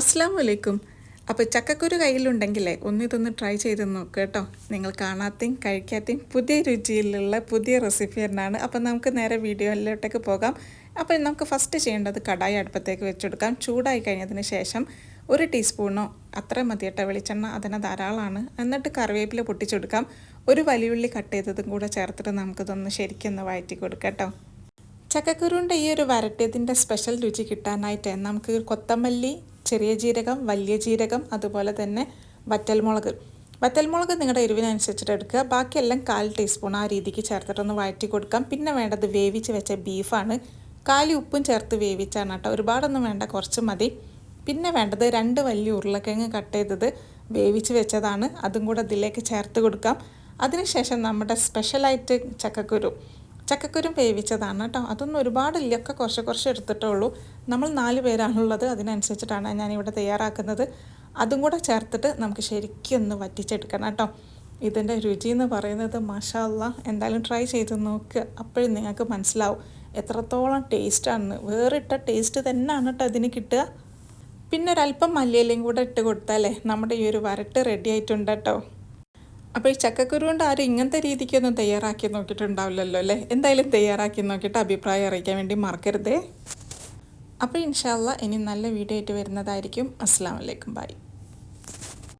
അസ്സാം വലൈക്കും അപ്പോൾ ചക്കക്കുരു കയ്യിലുണ്ടെങ്കിലേ ഒന്ന് ഇതൊന്ന് ട്രൈ ചെയ്ത് നോക്കുക കേട്ടോ നിങ്ങൾ കാണാത്തയും കഴിക്കാത്തയും പുതിയ രുചിയിലുള്ള പുതിയ റെസിപ്പി തന്നെയാണ്. അപ്പോൾ നമുക്ക് നേരെ വീഡിയോയിലോട്ടേക്ക് പോകാം. അപ്പോൾ നമുക്ക് ഫസ്റ്റ് ചെയ്യേണ്ടത് കടായി അടുപ്പത്തേക്ക് വെച്ചെടുക്കാം. ചൂടായി കഴിഞ്ഞതിന് ശേഷം ഒരു ടീസ്പൂണോ അത്ര മതി വെളിച്ചെണ്ണ. അതിന് ധാരാളമാണ്. എന്നിട്ട് കറിവേപ്പില പൊട്ടിച്ചെടുക്കാം. ഒരു വലിയുള്ളി കട്ട് ചെയ്തതും കൂടെ ചേർത്തിട്ട് നമുക്കിതൊന്ന് ശരിക്കൊന്ന് വഴറ്റി കൊടുക്കാം കേട്ടോ ചക്കക്കുരുവിന്റെ ഈ ഒരു വരട്ടിയതിന്റെ സ്പെഷ്യൽ രുചി കിട്ടാനായിട്ട് നമുക്ക് കൊത്തമല്ലി ചെറിയ ജീരകം വലിയ ജീരകം അതുപോലെ തന്നെ വറ്റൽമുളക്. വറ്റൽമുളക് നിങ്ങളുടെ എരിവിനനുസരിച്ചിട്ട് എടുക്കുക. ബാക്കിയെല്ലാം കാൽ ടീസ്പൂൺ ആ രീതിക്ക് ചേർത്തിട്ടൊന്ന് വഴറ്റി കൊടുക്കാം. പിന്നെ വേണ്ടത് വേവിച്ച് വെച്ച ബീഫാണ്. കാലി ഉപ്പും ചേർത്ത് വേവിച്ചാണ് കേട്ടോ. ഒരുപാടൊന്നും വേണ്ട കുറച്ച് മതി. പിന്നെ വേണ്ടത് രണ്ട് വലിയ ഉരുളക്കിഴങ്ങ് കട്ട് ചെയ്തത് വേവിച്ച് വെച്ചതാണ്. അതും കൂടെ ഇതിലേക്ക് ചേർത്ത് കൊടുക്കാം. അതിനുശേഷം നമ്മുടെ സ്പെഷ്യലായിട്ട് ചക്കക്കുരു. ചക്കക്കുരും വേവിച്ചതാണ് കേട്ടോ. അതൊന്നും ഒരുപാട് ഒക്കെ കുറച്ച് കുറച്ച് എടുത്തിട്ടേ ഉള്ളൂ നമ്മൾ നാല് പേരാണുള്ളത് അതിനനുസരിച്ചിട്ടാണ് ഞാനിവിടെ തയ്യാറാക്കുന്നത്. അതും കൂടെ ചേർത്തിട്ട് നമുക്ക് ശരിക്കും ഒന്ന് വറ്റിച്ചെടുക്കണം കേട്ടോ. ഇതിന്റെ രുചി എന്ന് പറയുന്നത് മഷാല്ല എന്തായാലും ട്രൈ ചെയ്ത് നോക്കുക അപ്പോഴും നിങ്ങൾക്ക് മനസ്സിലാവും എത്രത്തോളം ടേസ്റ്റാണെന്ന് വേറിട്ട ടേസ്റ്റ് തന്നെയാണ് കേട്ടോ അതിന് കിട്ടുക. പിന്നെ ഒരല്പം മല്ലിയിലയും കൂടെ ഇട്ട് കൊടുത്താലേ നമ്മുടെ ഈ ഒരു വരട്ട് റെഡി ആയിട്ടുണ്ട് കേട്ടോ. അപ്പോൾ ഈ ചക്കക്കുരു കൊണ്ട് ആരും ഇങ്ങനത്തെ രീതിക്കൊന്നും തയ്യാറാക്കി നോക്കിയിട്ടുണ്ടാവില്ലല്ലോ അല്ലേ? എന്തായാലും തയ്യാറാക്കി നോക്കിയിട്ട് അഭിപ്രായം അറിയിക്കാൻ വേണ്ടി മറക്കരുതേ. അപ്പോൾ ഇൻഷാല്ല ഇനി നല്ല വീഡിയോ ആയിട്ട് വരുന്നതായിരിക്കും. അസ്സാം വലൈക്കും ബൈ